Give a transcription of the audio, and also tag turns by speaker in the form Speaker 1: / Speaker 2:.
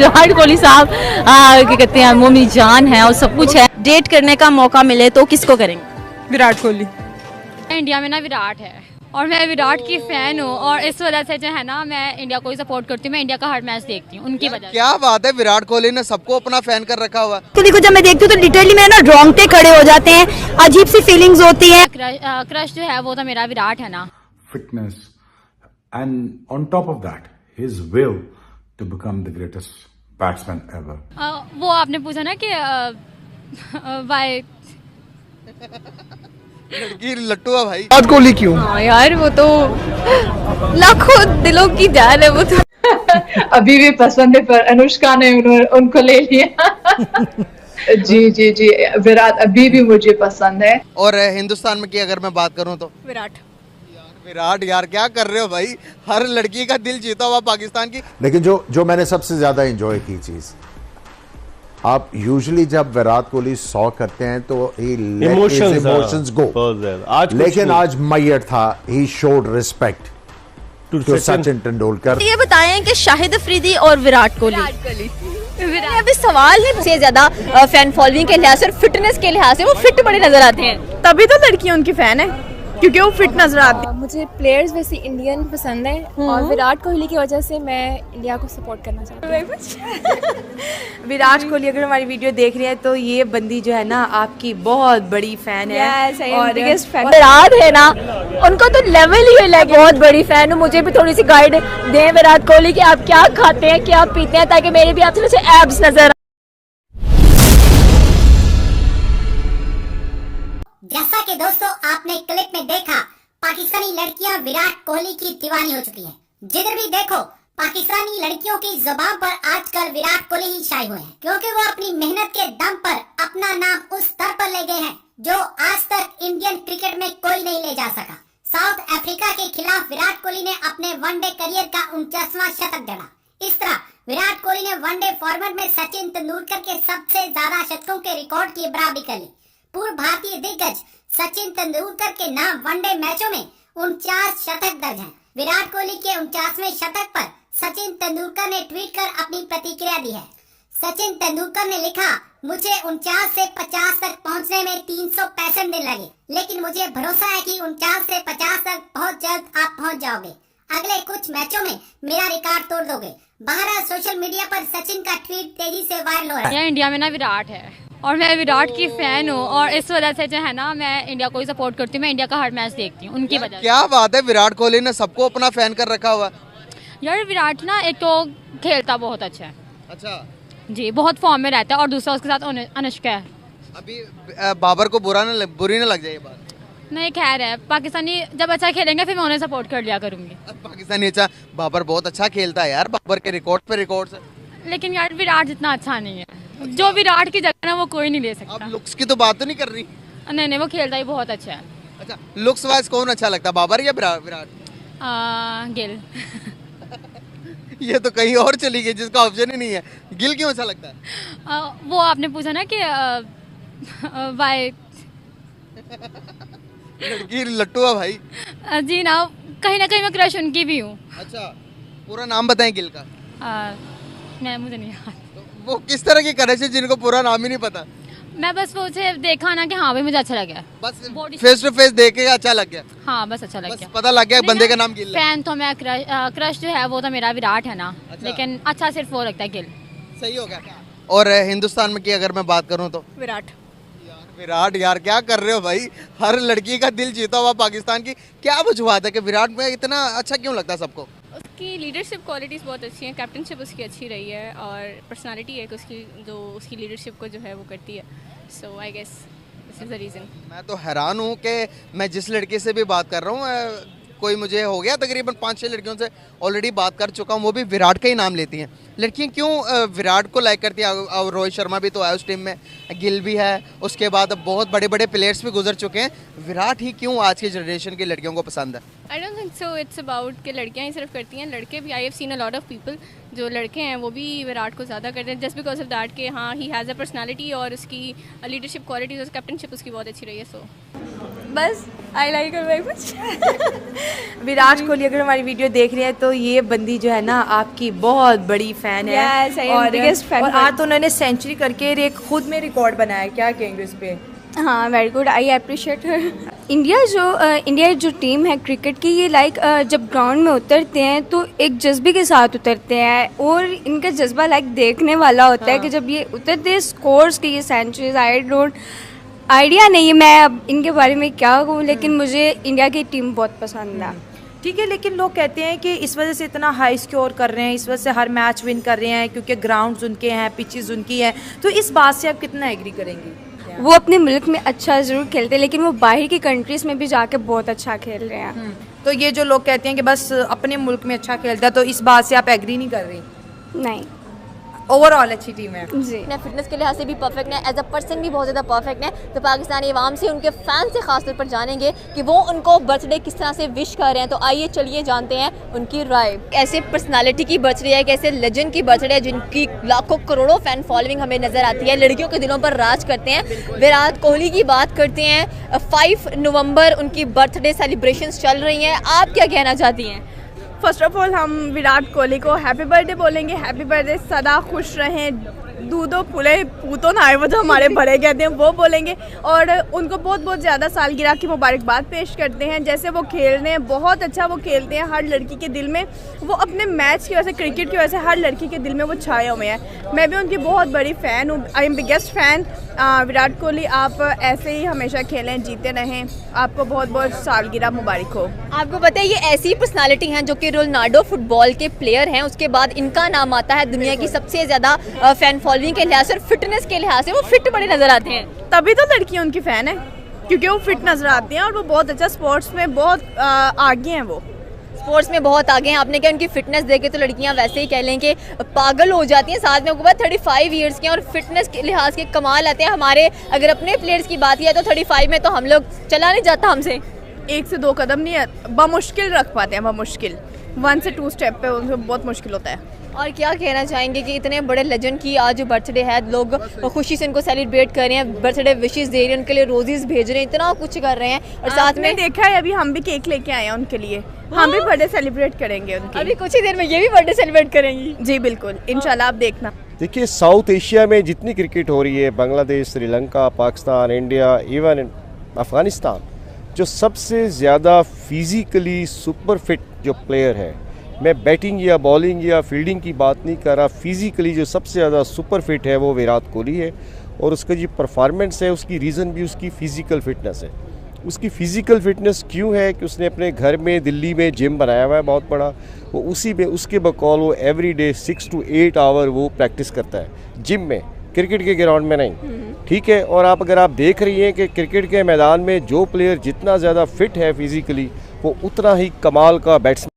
Speaker 1: विराट कोहली साहब क्या कहते हैं मोमी जान है और सब कुछ है। डेट करने का मौका मिले तो किसको करेंगे?
Speaker 2: विराट कोहली।
Speaker 3: इंडिया में ना विराट है और मैं विराट की फ़ैन हूँ और इस वजह से जो है ना मैं इंडिया को ही सपोर्ट करती हूँ मैं इंडिया का हर मैच देखती हूँ उनकी वजह
Speaker 4: क्या बात है विराट कोहली ने सबको अपना फ़ैन कर रखा हुआ है।
Speaker 5: कोहली जब मैं देखती हूँ तो लिटरली मेरे ना रोंगटे खड़े हो जाते हैं अजीब सी फीलिंग्स होती है।
Speaker 3: क्रश, जो है वो तो मेरा विराट है ना।
Speaker 6: Fitness and on top of that, his will to become the greatest batsman ever.
Speaker 3: Uh, वो आपने पूछा ना कि वाई
Speaker 4: लड़की लट्टू है भाई।
Speaker 2: विराट कोहली क्यों?
Speaker 7: हाँ यार वो तो लाखों दिलों की जान है वो तो।
Speaker 8: अभी भी पसंद है पर अनुष्का ने उन्होंने उनको ले लिया। जी जी जी विराट अभी भी मुझे पसंद है।
Speaker 4: और हिंदुस्तान में की अगर मैं बात करूँ तो?
Speaker 7: विराट।
Speaker 4: विराट यार क्या कर रहे हो भाई? हर लड़की का दिल जीता हुआ पाकिस्तान की।
Speaker 9: लेकिन जो जो मैंने सबसे ज़्यादा एंजॉय की चीज़ आप यूजुअली जब विराट कोहली सौ करते हैं तो इमोशंस गो
Speaker 10: आज
Speaker 9: लेकिन आज मैयर था ही showed respect to Sachin Tendulkar
Speaker 1: ये बताएँ कि शाहिद अफरीदी और विराट कोहली। अभी सवाल है सबसे ज़्यादा फ़ैन फॉलोइंग के लिहाज से और फिटनेस के लिहाज से वो फिट बड़े नज़र आते हैं।
Speaker 2: तभी तो लड़कियाँ उनकी फ़ैन है। क्योंकि वो फिट नज़र आती है
Speaker 7: मुझे प्लेयर्स वैसे इंडियन पसंद है और विराट कोहली की वजह से मैं इंडिया को सपोर्ट करना चाहती हूँ।
Speaker 2: विराट कोहली अगर हमारी वीडियो देख रही है तो ये बंदी जो है ना आपकी बहुत बड़ी फ़ैन है।
Speaker 7: Am
Speaker 1: विराट है ना उनका तो लेवल ही है बहुत बड़ी फ़ैन हूँ। मुझे भी थोड़ी सी गाइड दें विराट कोहली की आप क्या खाते हैं क्या पीते हैं ताकि मेरे भी आपसे जैसे एब्स नज़र
Speaker 11: दोस्तों, आपने क्लिप में देखा, पाकिस्तानी लड़कियाँ विराट कोहली की दीवानी हो चुकी हैं। जिधर भी देखो, पाकिस्तानी लड़कियों की ज़ुबान पर आजकल विराट कोहली ही छाए हुए हैं, क्योंकि वो अपनी मेहनत के दम पर अपना नाम उस स्तर पर ले गए हैं, जो आज तक इंडियन क्रिकेट में कोई नहीं ले जा सका। साउथ अफ्रीका के खिलाफ विराट कोहली ने अपने वनडे करियर का उनचासवां शतक गढ़ा। इस तरह, विराट कोहली ने वनडे फॉर्मेट में सचिन तेंदुलकर के सबसे ज़्यादा शतकों के रिकॉर्ड की बराबरी कर ली। पूर्व भारतीय दिग्गज सचिन तेंदुलकर के नाम वनडे मैचों में उनचास शतक दर्ज हैं। विराट कोहली के उनचासवें शतक पर सचिन तेंदुलकर ने ट्वीट कर अपनी प्रतिक्रिया दी है। सचिन तेंदुलकर ने लिखा, मुझे उनचास से पचास तक पहुँचने में तीन सौ पैंसठ दिन लगे, लेकिन मुझे भरोसा है कि उनचास से पचास तक बहुत जल्द आप पहुँच जाओगे। अगले कुछ मैचों में मेरा रिकॉर्ड तोड़ दोगे। बहरहाल सोशल मीडिया पर सचिन का ट्वीट तेज़ी से वायरल हो रहा है।
Speaker 3: इंडिया में ना विराट है। और मैं विराट की फ़ैन हूँ और इस वजह से जो है ना मैं इंडिया को ही सपोर्ट करती हूँ। मैं इंडिया का हर मैच देखती हूँ उनकी वजह
Speaker 4: क्या बात है विराट कोहली ने सबको अपना फ़ैन कर रखा हुआ।
Speaker 3: यार विराट ना एक तो खेलता बहुत अच्छा है।
Speaker 4: अच्छा।
Speaker 3: जी बहुत फॉर्म में रहता है और दूसरा उसके साथ अनुष्का है।
Speaker 4: अभी बाबर को बुरा ना बुरी ना लग जाए बात।
Speaker 3: नहीं खैर है पाकिस्तानी जब अच्छा खेलेंगे फिर मैं उन्हें सपोर्ट कर लिया करूँगी।
Speaker 4: पाकिस्तानी अच्छा बाबर बहुत अच्छा खेलता है यार बाबर के रिकॉर्ड पे रिकॉर्ड
Speaker 3: लेकिन यार विराट जितना अच्छा नहीं है। जो विराट की जगह ना वो कोई नहीं ले सकता।
Speaker 4: अब लुक्स की तो बात तो नहीं कर रही?
Speaker 3: नहीं नहीं वो खेलता ही बहुत अच्छा है।
Speaker 4: अच्छा लुक्स वाइज कौन अच्छा लगता बाबर या विराट?
Speaker 3: गिल।
Speaker 4: ये तो कहीं और चली गई जिसका ऑप्शन ही नहीं है। गिल क्यों अच्छा लगता है?
Speaker 3: आ, वो आपने पूछा ना कि वाई
Speaker 4: लड़की लट्टू है भाई।
Speaker 3: जी ना कहीं ना कहीं मैं क्रश उनकी भी हूँ।
Speaker 4: अच्छा पूरा नाम बताएँ गिल का।
Speaker 3: आ, मैं मुझे नहीं याद।
Speaker 4: वो किस तरह की करे जिनको पूरा नाम ही नहीं पता?
Speaker 3: मैं बस वो उसे देखा ना कि हाँ भाई मुझे अच्छा लगा
Speaker 4: बस फेस टू फेस देख के अच्छा लग गया।
Speaker 3: हाँ बस अच्छा लग
Speaker 4: बस
Speaker 3: गया।
Speaker 4: पता लग गया बंदे का नाम गिल
Speaker 3: फ़ैन तो मैं क्रश, क्रश जो है वो तो मेरा विराट है ना।
Speaker 4: अच्छा।
Speaker 3: लेकिन अच्छा सिर्फ़ वो लगता है गिल।
Speaker 4: सही हो गया। और हिंदुस्तान में की अगर मैं बात करूँ तो?
Speaker 7: विराट।
Speaker 4: विराट यार क्या कर रहे हो भाई? हर लड़की का दिल जीता हुआ पाकिस्तान की। क्या वजूहत है कि विराट में इतना अच्छा क्यों लगता है सबको?
Speaker 7: उसकी लीडरशिप क्वालिटीज़ बहुत अच्छी हैं कैप्टनशिप उसकी अच्छी रही है और पर्सनालिटी है उसकी, जो उसकी लीडरशिप को जो है वो करती है। So I guess this is the reason
Speaker 4: मैं तो हैरान हूँ कि मैं जिस लड़के से भी बात कर रहा हूँ कोई मुझे हो गया तकरीबन पाँच छः लड़कियों से ऑलरेडी बात कर चुका हूँ, वो भी विराट का ही नाम लेती हैं। लड़कियाँ क्यों विराट को लाइक करती हैं? अब रोहित शर्मा भी तो है उस टीम में, गिल भी है, उसके बाद अब बहुत बड़े बड़े प्लेयर्स भी गुजर चुके हैं। विराट ही क्यों आज की जनरेशन की लड़कियों को पसंद है?
Speaker 7: I don't think so it's about कि लड़कियाँ ही सिर्फ़ करती हैं। लड़के भी I have seen a lot of people जो लड़के हैं, वो भी विराट को ज़्यादा करते हैं जस्ट बिकॉज़ ऑफ़ दैट कि हाँ ही हैज़ अ पर्सनालिटी और उसकी लीडरशिप क्वालिटीज और कैप्टनशिप उसकी बहुत अच्छी रही है सो बस I like her very much
Speaker 2: Virat Kohli अगर हमारी वीडियो देख रहे हैं तो ये बंदी जो है ना आपकी बहुत बड़ी फ़ैन है।
Speaker 7: Yes, fan
Speaker 2: और आज तो उन्होंने सेंचुरी करके एक खुद में रिकॉर्ड बनाया क्या कहेंगे उस पे?
Speaker 7: हाँ very good I appreciate her India जो इंडिया जो टीम है क्रिकेट की ये लाइक जब ग्राउंड में उतरते हैं तो एक जज्बे के साथ उतरते हैं और इनका जज्बा लाइक देखने वाला होता हाँ. है। कि जब ये उतरते हैं स्कोर्स के ये सेंचुरीज आई डोंट आइडिया नहीं है मैं अब इनके बारे में क्या कहूँ लेकिन मुझे इंडिया की टीम बहुत पसंद है।
Speaker 2: ठीक है लेकिन लोग कहते हैं कि इस वजह से इतना हाई स्कोर कर रहे हैं इस वजह से हर मैच विन कर रहे हैं क्योंकि ग्राउंड्स उनके हैं पिचेस उनकी हैं। तो इस बात से आप कितना एग्री करेंगे?
Speaker 7: वो अपने मुल्क में अच्छा ज़रूर खेलते हैं लेकिन वो बाहर की कंट्रीज़ में भी जाके बहुत अच्छा खेल रहे हैं।
Speaker 2: तो ये जो लोग कहते हैं कि बस अपने मुल्क में अच्छा खेलता है तो इस बात से आप एग्री नहीं कर रही?
Speaker 7: नहीं।
Speaker 2: ओवरऑल अच्छी टीम है।
Speaker 7: जी।
Speaker 1: फिटनेस के लिहाज से भी परफेक्ट है एज अ पर्सन भी बहुत ज़्यादा परफेक्ट है तो पाकिस्तानी अवाम से उनके फ़ैन से खास तौर पर जानेंगे कि वो उनको बर्थडे किस तरह से विश कर रहे हैं। तो आइए चलिए जानते हैं उनकी राय। ऐसे पर्सनालिटी की बर्थडे है कैसे लेजेंड की बर्थडे है जिनकी लाखों करोड़ों फ़ैन फॉलोइंग हमें नज़र आती है लड़कियों के दिलों पर राज करते हैं। विराट कोहली की बात करते हैं फाइव नवंबर उनकी बर्थडे सेलिब्रेशन चल रही हैं। आप क्या कहना चाहती हैं?
Speaker 12: फ़र्स्ट ऑफ़ ऑल हम विराट कोहली को हैप्पी बर्थडे बोलेंगे। हैप्पी बर्थडे सदा खुश रहें। दूधो, फूले, पूतो ना आए वो जो हमारे बड़े कहते हैं वो बोलेंगे। और उनको बहुत बहुत ज़्यादा सालगिरह की मुबारकबाद पेश करते हैं। जैसे वो खेल रहे हैं बहुत अच्छा वो खेलते हैं हर लड़की के दिल में। वो अपने मैच की वजह से, क्रिकेट की वजह से हर लड़की के दिल में वो छाए हुए हैं। मैं भी उनकी बहुत बड़ी फ़ैन हूँ। I am biggest fan. Virat Kohli, आप ऐसे ही हमेशा खेलें, जीते रहें। आपको बहुत बहुत सालगिरह मुबारक हो।
Speaker 1: आपको पता है, ये ऐसी पर्सनालिटी हैं जो कि रोनाल्डो फुटबॉल के प्लेयर हैं। उसके बाद इनका नाम आता है दुनिया की सबसे ज़्यादा फ़ैन फॉलोइंग के लिहाज से और फिटनेस के लिहाज से वो फिट बड़े नज़र आते हैं।
Speaker 12: तभी तो लड़कियाँ उनकी फ़ैन है क्योंकि वो फिट नज़र आती हैं और वो बहुत अच्छा स्पोर्ट्स में बहुत आगे हैं वो।
Speaker 1: स्पोर्ट्स में बहुत आगे हैं। आपने क्या उनकी फिटनेस देखे तो लड़कियाँ वैसे ही कह लें कि पागल हो जाती हैं। साथ में उनके थर्टी फाइव ईयर्स के हैं और फिटनेस के लिहाज के कमाल आते हैं। हमारे अगर अपने प्लेयर्स की बात किया तो थर्टी फाइव में तो हम लोग चला नहीं जाता हमसे।
Speaker 12: एक से दो कदम नहीं बमुश्किल रख पाते हैं बमुश्किल। वन से टू स्टेप पे उनको बहुत मुश्किल होता है।
Speaker 1: और क्या कहना चाहेंगे कि इतने बड़े लेजेंड की आज बर्थडे है? लोग खुशी से इनको सेलिब्रेट कर रहे हैं बर्थडे विशेष दे रहे हैं उनके लिए रोजेज भेज रहे हैं इतना कुछ कर रहे हैं और साथ में
Speaker 12: देखा है अभी हम भी केक लेके आए हैं उनके लिए। हम भी बर्थडे सेलिब्रेट करेंगे उनकी
Speaker 1: अभी कुछ ही देर में ये भी बर्थडे सेलिब्रेट करेंगी।
Speaker 12: जी बिल्कुल। इंशाल्लाह आप देखना।
Speaker 10: देखिए साउथ एशिया में जितनी क्रिकेट हो रही है बांग्लादेश श्रीलंका पाकिस्तान इंडिया इवन अफ़गानिस्तान जो सबसे ज़्यादा फिज़िकली सुपर फिट जो प्लेयर है मैं बैटिंग या बॉलिंग या फील्डिंग की बात नहीं कर रहा फिज़िकली जो सबसे ज़्यादा सुपर फिट है वो विराट कोहली है और उसका जो परफॉर्मेंस है उसकी रीज़न भी उसकी फ़िज़िकल फिटनेस है। उसकी फ़िज़िकल फिटनेस क्यों है कि उसने अपने घर में दिल्ली में जिम बनाया हुआ है बहुत बड़ा वो उसी में उसके बकौल वो every day six to eight hour वो प्रैक्टिस करता है जिम में क्रिकेट के ग्राउंड में नहीं। ठीक है और आप अगर आप देख रही हैं कि क्रिकेट के मैदान में जो प्लेयर जितना ज़्यादा फिट है फिज़िकली वो उतना ही कमाल का बैट्समैन